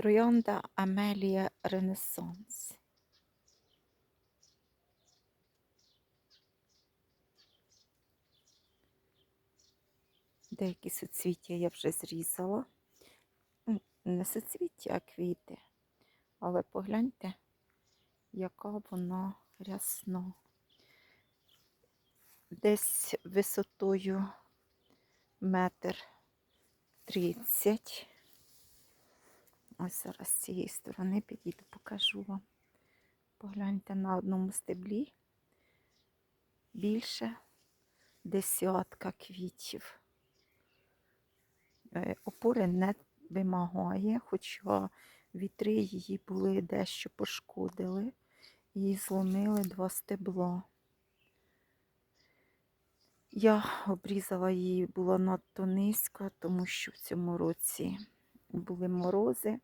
Троянда Амелія Ренесанс. Деякі суцвіття я вже зрізала. Не суцвіття, а квіти. Але погляньте, яка вона рясна. Десь висотою метр тридцять. Ось зараз з цієї сторони підійду, покажу вам. Погляньте на одному стеблі більше десятка квітів. Е, Опори не вимагає, хоча вітри її були дещо пошкодили і зломили два стебла. Я обрізала її, була надто низько, тому що в цьому році були морози,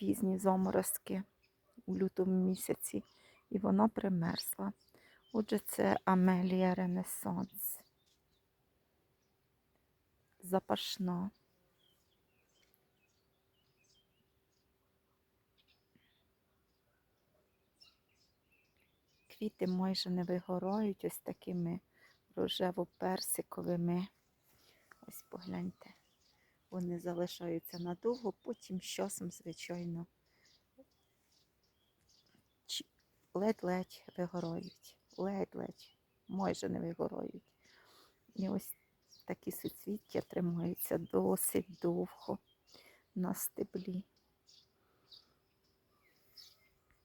пізні заморозки у лютому місяці, і вона примерзла. Отже, це Амелія Ренесанс. Запашна. Квіти майже не вигорають ось такими рожево-персиковими. Ось погляньте. Вони залишаються надовго, потім з часом, звичайно, ледь-ледь вигорають. Ледь-ледь, майже не вигорають. І ось такі суцвіття тримаються досить довго на стеблі.